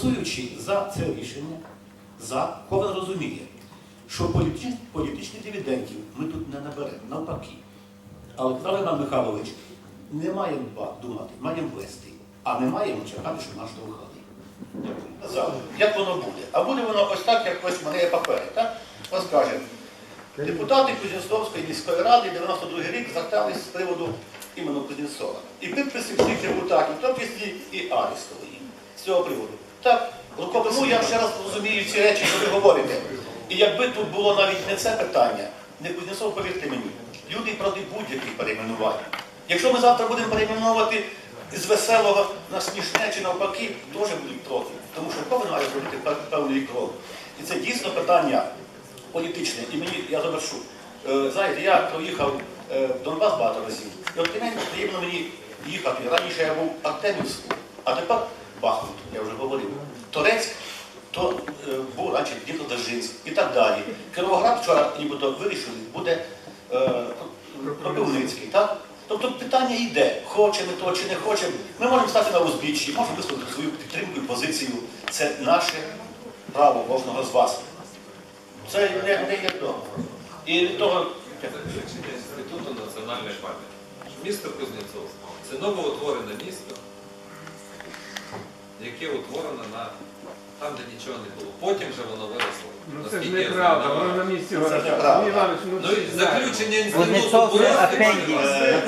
голосуючи за це рішення, за кожен розуміє, що політичних, політичних дивідендів ми тут не наберемо, навпаки. Але Іван Михайлович, не маємо думати, маємо вести, а не маємо чекати, нас штовхали. Казав, Як воно буде? А буде воно ось так, як ось в мене є папери. Так? Ось каже, депутати Кузнєцовської міської ради 92 рік звертались з приводу іменно Кузнєцова. І підписи всіх депутатів, в тому числі і Арістової, з цього приводу. Так, рукопису я ще раз розумію ці речі, що ви говорите. І якби тут було навіть не це питання, не Кузнєцов, повірте мені, люди проти будь-яких перейменувань. Якщо ми завтра будемо перейменовувати з веселого на смішне чи навпаки, теж будуть проти. Тому що кого має зробити пев- певний крок. І це дійсно питання політичне. І мені я завершу. Е, Знаєте, я проїхав е, в Донбас багато разів. І от приємно мені їхати. Раніше я був в Артемівську, а тепер Бахмут, я вже говорив. Торецьк, то е, був раніше Дніпродзержинськ і так далі. Кировоград вчора нібито вирішили, буде е, так? Тобто питання йде, хочемо то чи не хочемо. Ми можемо стати на узбіччі, можемо висловити свою підтримку і позицію. Це наше право кожного з вас. Це не, є вдома. І того Інституту національної пам'яті. Місто Кузнєцов це новоутворене місто, яке утворено на там, де нічого не було. Потім же воно виросло. Ну це ж неправда, воно на- місці Іванович, ну Ну і заключення інституту було це Іванович. Е,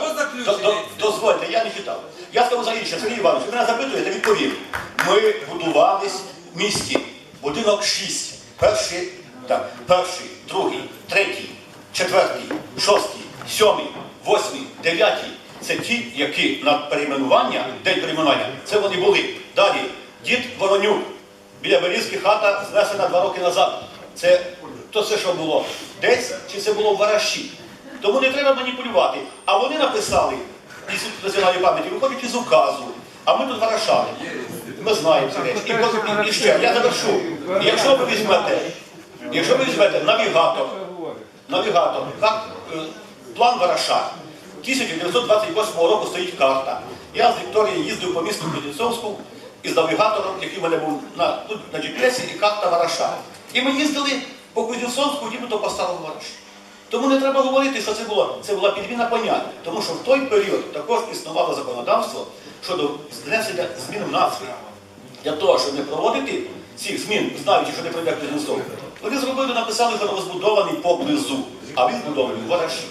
було заключення? Дозвольте, я не читав. Я скажу за інше, Сергій Іванович, ви мене запитуєте, відповім. Ми будувались в місті. Будинок 6. Перший, так, перший, другий, третій, четвертий, шостий, сьомий, восьмий, дев'ятий. Це ті, які на перейменування, день перейменування, це вони були. Далі, дід Воронюк, біля Берізки хата знесена два роки назад. Це то це що було? Десь чи це було в Вараші? Тому не треба маніпулювати. А вони написали Інститут національної пам'яті, виходять із указу. А ми тут варашали. Ми знаємо ці речі. І, і, і ще, я завершу. Якщо ви візьмете, якщо ви візьмете навігатор, навігатор, е, план Вараша. 1928 року стоїть карта. Я з Вікторії їздив по місту Кузнєцовську із навігатором, який в мене був на, тут, на GPS, і карта Вараша. І ми їздили по Кузнєцовську, нібито по старому Вараші. Тому не треба говорити, що це було. Це була підміна поняття. Тому що в той період також існувало законодавство щодо знесення змін в нації. Для того, щоб не проводити цих змін, знаючи, що не пройде Кузнєцов, вони зробили, написали, що розбудований поблизу, а він збудований в Вараші.